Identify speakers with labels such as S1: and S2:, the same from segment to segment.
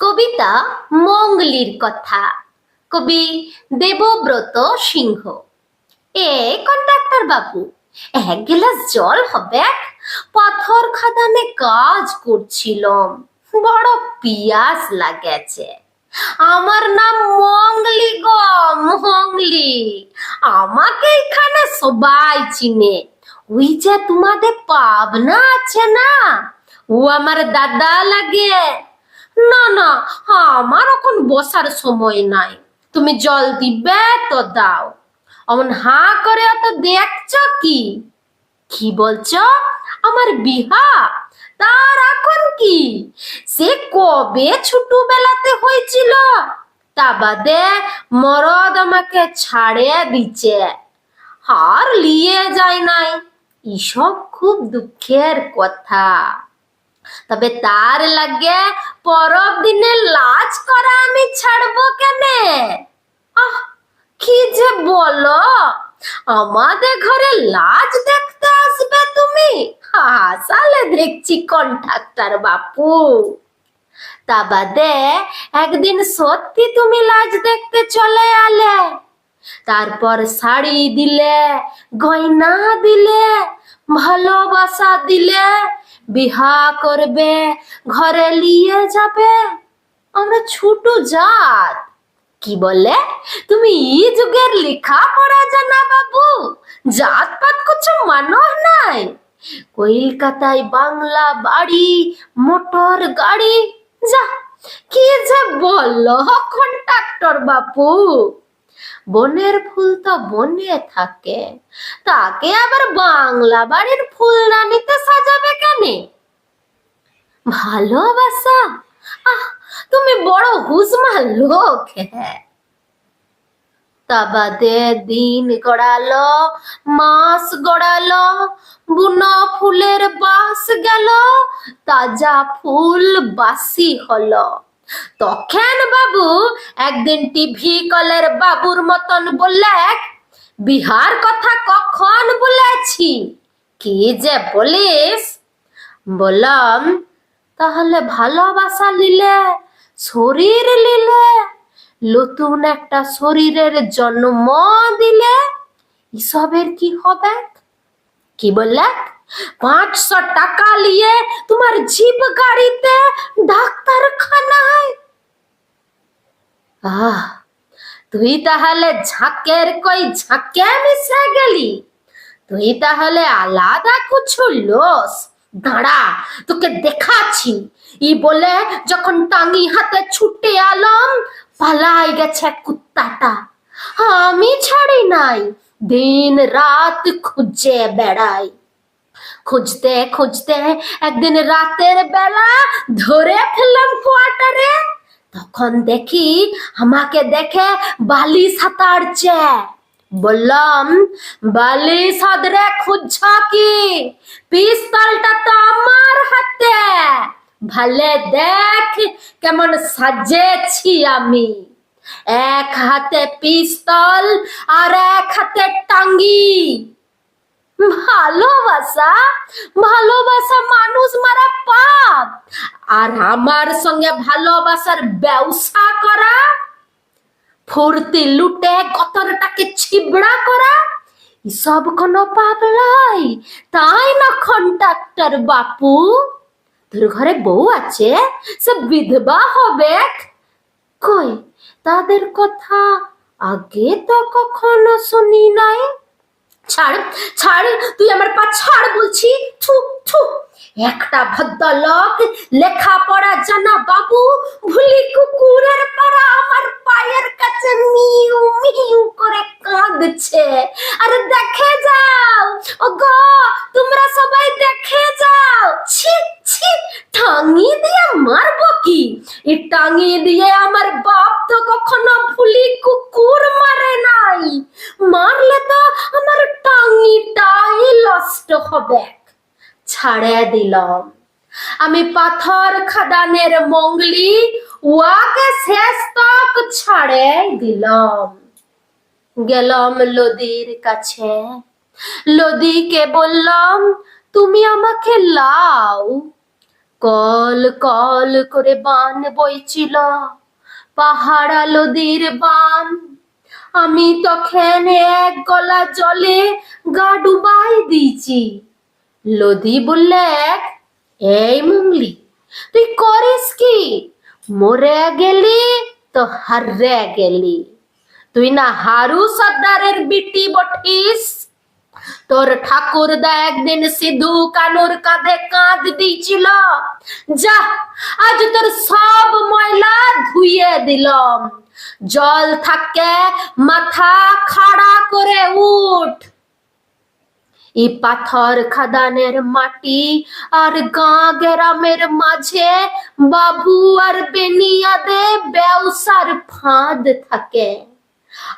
S1: কবিতা মঙ্গলির কথা। কবি দেবব্রত সিংহ। এ কন্ট্রাক্টর বাবু? এক গ্লাস জল হবে পাথর খাদানে কাজ করছিলাম। বড় পিয়াস লাগেছে। আমার নাম মঙ্গলি গো, মঙ্গলি। আমাকে এখানে সবাই চিনে। ওই যে তোমাদের পাবনা আছে না? ও আমার দাদা লাগে। না না, আমার এখন বসার সময় নাই। তুমি জল দিবে তো দাও। অমন হা করে অত দেখছ কি? কি বলছ? আমার বিহা? তার এখন কি? সে কবে ছোট বেলাতে হয়েছিল? তা বাদে মরদ আমাকে ছাড়ে দিচ্ছে আর লিয়ে যায় নাই। এসব খুব দুঃখের কথা। তবে তার লাগে পরব দিনে লাজ করা আমি ছাড়বো কেনে? আহ, কি যে বলো? আমাদের ঘরে লাজ দেখতে আসবে তুমি? হাসালে দেখছি কন্ট্রাক্টর বাপু। তা বাদে একদিন সত্যি তুমি লাজ দেখতে চলে আলে। তারপর শাড়ি দিলে, গয়না দিলে, ভালোবাসা দিলে, বিহা করবে, ঘরে নিয়ে যাবে। আমরা ছোট জাত। কি বলে? তুমি ই যুগের লেখা পড়া জানা বাবু জাত পাত কিছু মানো নাই। কলকাতায় বাংলা বাড়ি, মোটর গাড়ি, যা, কি যে বলল কন্ট্রাক্টর বাপু? বনের ফুল তো বনে থাকে। তাকে আবার বাংলা বাড়ির ফুলদানিতে সাজাবে কেন? ভালোবাসা? আহ, তুমি বড় হুজমার লোক হ্যাঁ। তা বাদে দিন গড়ালো, মাস গড়ালো, বুনো ফুলের বাস গেল, তাজা ফুল বাসি হলো। তখন বাবু, একদিন টিভি কলের বাবুর মতন বললে বিহার কথা কখন বলেছি? কি যে বলিস? বললাম, তাহলে ভালোবাসা নিলে, শরীর লিলে নতুন একটা শরীরের জন্ম দিলে, এসবের কি হবে? কি বললে পাঁচশো টাকা তোমার জিপ গাড়িতে আহ তুই তাহলে ঝাঁকের কই ঝাঁকে মিশে গেলি তুই তাহলে আলাদা কিছু লোস দাঁড়া তোকে দেখাচ্ছি ই বলে যখন টাঙ্গি হাতে ছুটে আলম পালাই গেছে কুত্তাটা আমি ছাড়ি নাই দিন রাত খুঁজে বেড়াই খুঁজতে খুঁজতে একদিন রাতের বেলা ধরে ফেললাম কোয়ার্টারে। তখন দেখি আমাকে দেখে বালি সাঁতারছে বললাম বালি সাদরে খুঁজছ কি? পিস্তলটা তো আমার হাতে। ভালে দেখ কেমন সাজেছি আমি। এক হাতে পিস্তল আর এক হাতে টাঙ্গি। ভালোবাসা? ভালোবাসা মানুষ মারা পাপ। আর আমার সঙ্গে ভালোবাসার ব্যবসা করা, ফুর্তি লুটে কতরটাকে ছিবড়া করা, এসব কোনো পাপ তাই না কন্ট্রাক্টর বাপু? তোর ঘরে বউ আছে? সে বিধবা হবে? কই? তাদের কথা আগে তো কখনো শুনি নাই। ছাড় ছাড়, তুই আমার পা ছাড় বলছি। থু থু একটা ভদ্রলোক জানা বাবু ভুলি কুকুরের পাড়া আমার পায়ের কাছে মিউ মিউ করে কাঁদছে। আরে দেখে যাও। ও তোমরা সবাই দেখে যাও। ছি ছি, টাঙি দিয়ে মারবো কি? এই টাঙি দিয়ে আমার বাপ তো কখনো ভুলি কুকুর মারে নাই মারলে তো আমার টাঙিটাই নষ্ট হবে ছাড়ে দিলাম। আমি পাথর খাদানের মঙ্গলি ওয়াকে শেষ তক ছাড়ে দিলাম। গেলাম লদির কাছে। লদিকে বললাম, তুমি আমাকে লাও। কল কল করে বান বইছিল, পাহাড়া নদীর বান। আমি তখন এক গলা জলে গা ডুবাই দিয়েছি। লদি বললে এক এই মুংলি, তুই করিস কি? মরে গেলি তো হারে গেলি। তুই না হারু সর্দারের বিটি বটিস তোর ঠাকুরদা একদিন সিধু কানুর কাঁধে কাঁধ দিয়েছিল। যা, আজ তোর সব ময়লা ধুয়ে দিলাম। জল থাকে, মাথা খাড়া করে উঠ। এই পাথর খাদানের মাটি আর গাঁ গ্রামের মাঝে বাবু আর বেনিয়াদে ব্যবসার ফাঁদ থাকে।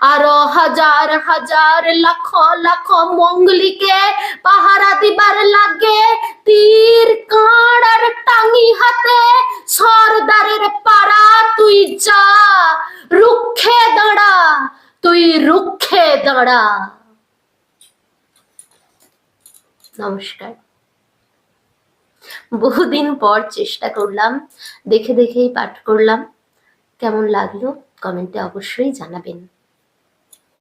S1: আরও হাজার হাজার লাখ লাখ মঙ্গলিকে পাহারা দিবার লাগে। তীর কাঁড় আর টাঙ্গি হাতে সরদারের পাড়া, তুই যা, রুখে দাঁড়া, তুই রুখে দাঁড়া। নমস্কার। বহুদিন পর চেষ্টা করলাম দেখে দেখেই পাঠ করলাম। কেমন লাগল? কমেন্টে অবশ্যই জানাবেন।